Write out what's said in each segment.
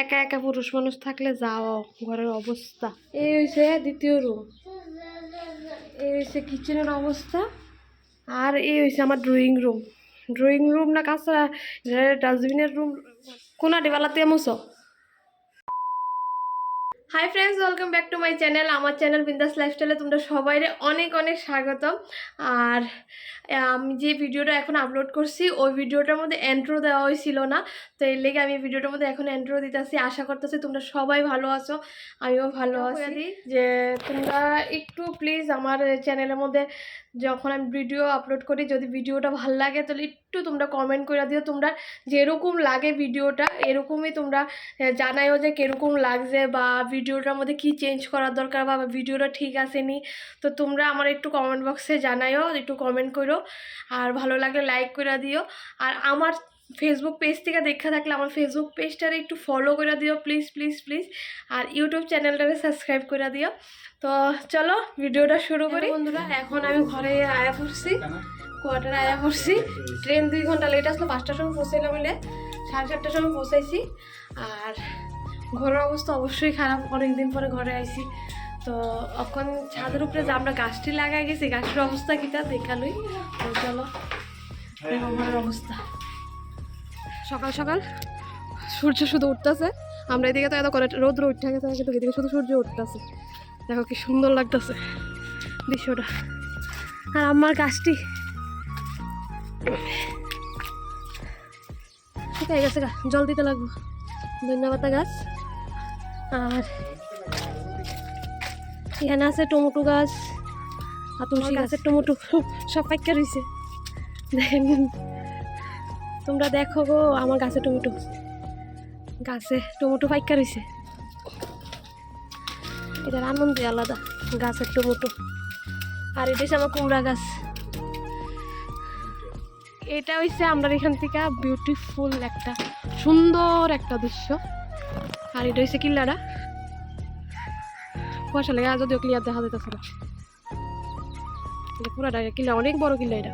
একা একা পুরুষ মানুষ থাকলে যাও ঘরের অবস্থা। এই হয়েছে দ্বিতীয় রুম এই হয়েছে কিচেনের অবস্থা। আর এই হয়েছে আমার ড্রয়িং রুম ড্রয়িং রুম না, কাঁচা ডাস্টবিনের রুম কোনা ডিবালাতে Musso hi friends welcome back to my channel আমার চ্যানেল বিন্দাস লাইফস্টাইলে তোমরা সবাইরে অনেক অনেক স্বাগতম। আর আমি যে ভিডিওটা এখন আপলোড করছি ওই ভিডিওটার মধ্যে এন্ট্রো দেওয়া হয়েছিল না। তো এর লেগে আমি ভিডিওটার মধ্যে এখন এন্ট্রো দিতেছি। আশা করতেছি তোমরা সবাই ভালো আছো আমিও ভালো আছি। যে তোমরা একটু প্লিজ আমার চ্যানেলের মধ্যে যখন আমি ভিডিও আপলোড করি যদি ভিডিওটা ভালো লাগে তাহলে একটু তোমরা কমেন্ট করে দিও। তোমরা যেরকম লাগে ভিডিওটা এরকমই তোমরা জানাইও যে কীরকম লাগছে বা ভিডিওটার মধ্যে কি চেঞ্জ করার দরকার বা ভিডিওটা ঠিক আসেনি। তো তোমরা আমার একটু কমেন্ট বক্সে জানাইও একটু কমেন্ট করো। আর ভালো লাগলে লাইক করে দিও। আর আমার ফেসবুক পেজ থেকে দেখা থাকলে আমার ফেসবুক পেজটারে একটু ফলো করে দিও প্লিজ প্লিজ প্লিজ আর ইউটিউব চ্যানেলটাকে সাবস্ক্রাইব করে দিও। তো চলো ভিডিওটা শুরু করি। বন্ধুরা এখন আমি ঘরে আয়া পড়ছি। কোয়ার্টারে আয়া পড়ছি। ট্রেন দুই ঘণ্টা লেট আসলো, পাঁচটার সময় পৌঁছাইলাম মিলে। সাড়ে চারটার সময় পৌঁছাইছি। আর ঘরের অবস্থা অবশ্যই খারাপ, অনেকদিন পরে ঘরে আইছি। তো এখন ছাদের উপরে যে আমরা গাছটি লাগাই গেছি, গাছটির অবস্থা কিটা দেখালই চলো ঘরের অবস্থা। সকাল সকাল সূর্য শুধু উঠতেছে। আমরা এদিকে তো এত করে রোদ্র উঠে গেছে, কিন্তু এদিকে শুধু সূর্য উঠতেছে। দেখো কি সুন্দর লাগতেছে দৃশ্যটা। আর আমার গাছটি শুকাই গেছে গা জল দিতে লাগবো। ধন্যবাদ গাছ আর এখানে আছে টমেটো গাছ আর তুলসী গাছের টমেটো সব পাইকা রয়েছে দেখেন তোমরা দেখো গো আমার গাছে টমেটো। গাছে টমেটো পাইকা রয়েছে এটার আনন্দই আলাদা গাছের টমেটো। আর এটা আমার কুমড়া গাছ। এটা হচ্ছে আমরা এখান থেকে বিউটিফুল একটা, সুন্দর একটা দৃশ্য। আর এটা হচ্ছে কিল্লাটা কুয়াশা লেগে যদিও ক্লিয়ার দেখা যেতেছে না। পুরাটা কিল্লা, অনেক বড় কিল্লা এটা।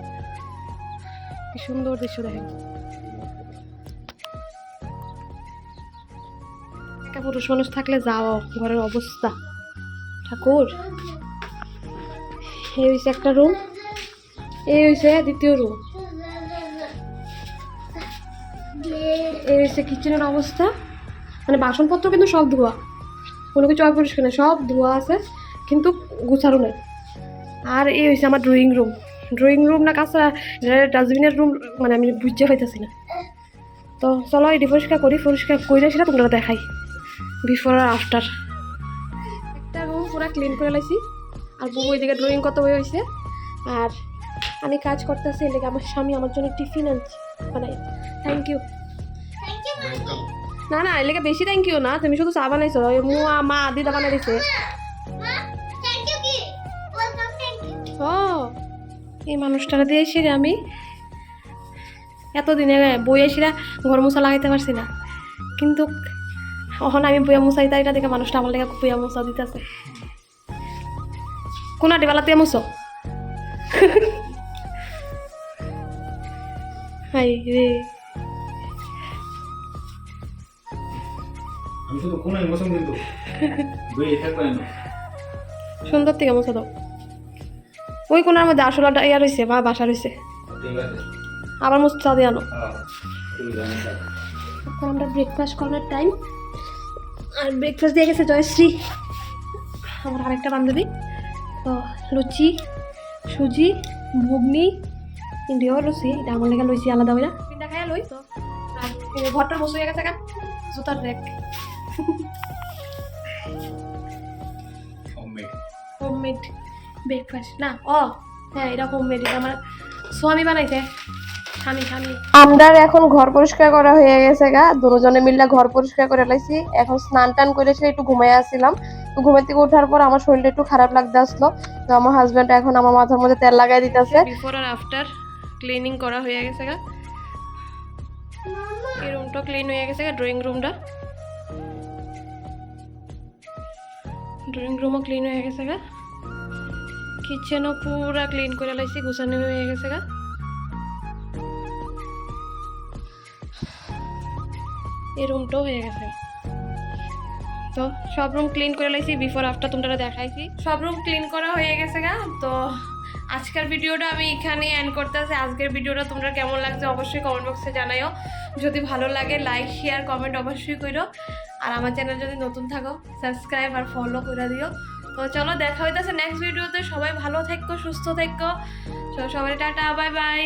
কি সুন্দর দৃশ্য দেখেন। একা পুরুষ মানুষ থাকলে যাও ঘরের অবস্থা। ঠাকুর, এই হয়েছে একটা রুম এই হয়েছে দ্বিতীয় রুম হয়েছে কিচেনের অবস্থা? মানে বাসনপত্র কিন্তু সব ধোয়া। কোনো কিছু অপরিষ্কার নেই, সব ধোয়া আছে, কিন্তু গুছানো নেই। আর এই হয়েছে আমার ড্রয়িং রুম ড্রয়িং রুম না কাঁচা ডাস্টবিনের রুম মানে আমি বুঝতে পাইতেছি না। তো চলো এটি পরিষ্কার করি, পরিষ্কার করে সেটা তোমরা দেখাই। বিফোর আর আফটার একটা রুম পুরো ক্লিন করে লাইছি। আর বউ ওইদিকে ড্রয়িং কত বই হয়েছে আর আমি কাজ করতেছি এদিকে আমার স্বামী আমার জন্য টিফিন আনছে মানে থ্যাংক ইউ না না এলাকা বেশি থ্যাংক ইউ না তুমি শুধু চা বানাইছো ওই মুয়া মা দিদা বানাই দিছে। ও এই মানুষটারা দিয়ে এসে আমি। এতদিনে বই এসিরা ঘর মশা লাগাইতে পারছি না। কিন্তু এখন আমি বইয়া মশাই তাইটা দেখে মানুষটা আমার লেগে বইয়া মশা দিতেছে। কোনা ডেবালাতে মুসো হাই রে। আমি শুধু কোন ইমোশন কিন্তু। বই থাকবে না। সুন্দর থেকে মুছে দাও। ওই কোনার মধ্যে আসলাটা ইয়া রয়েছে বা বাসা রয়েছে আবার মুছা দিয়ে আনো। এখন আমরা ব্রেকফাস্ট করার টাইম আর ব্রেকফাস্ট দিয়ে গেছে জয়শ্রী। আমার আরেকটা বান্ধবী। তো লুচি সুজি ঘুগনি ইন্ডিয়াও লুচি এটা আমার লেগে লুচি আলাদা হয়ে তিনটা খাইয়া লই। তো ঘরটা বসে গেছে কেন জুতার রেক। হোমমেড ব্রেকফাস্ট না ও হ্যাঁ এটা হোমমেড এটা আমার স্বামী বানাইছে। আমরা এখন ঘর পরিষ্কার করা হয়ে গেছে গা। দুজনে মিলে ঘর পরিষ্কার করে লাইছি। এখন স্নান টান করে এসে একটু ঘুমাই আসছিলাম। তো ঘুমের থেকে ওঠার পর আমার শরীরটা একটু খারাপ লাগতে আসলো। তো আমার হাজব্যান্ড এখন আমার মাথার মধ্যে তেল লাগাই দিতেছে। বিফোর আর আফটার ক্লিনিং করা হয়ে গেছে গা। এই রুমটা ক্লিন হয়ে গেছে গা ড্রয়িং রুমটা ড্রয়িং রুমও ক্লিন হয়ে গেছে গা। কিচেনও পুরা ক্লিন করে লাইছি, গুছানো হয়ে গেছে গা। এই রুমটাও হয়ে গেছে। তো সব রুম ক্লিন করে লাইছি বিফোর আফটার তোমরা দেখাইছি। সব রুম ক্লিন করা হয়ে গেছে গা। তো আজকের ভিডিওটা আমি এখানে এন্ড করতেছি। আজকের ভিডিওটা তোমরা কেমন লাগছে অবশ্যই কমেন্ট বক্সে জানাইও। যদি ভালো লাগে লাইক শেয়ার কমেন্ট অবশ্যই করো আর আমার চ্যানেল যদি নতুন থাকো সাবস্ক্রাইব আর ফলো করে দিও। তো চলো, দেখা হইতেছে নেক্সট ভিডিওতে সবাই ভালো থাকো, সুস্থ থাকো। সবাই টাটা বাই বাই